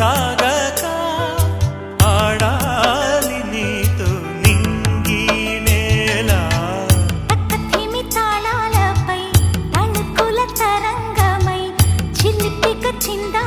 సాగక ఆడాలి నీతో నింగి నేల. తక్కతిమి తాళాలపై తణుకుల తరంగమై చిలిపిక చిందా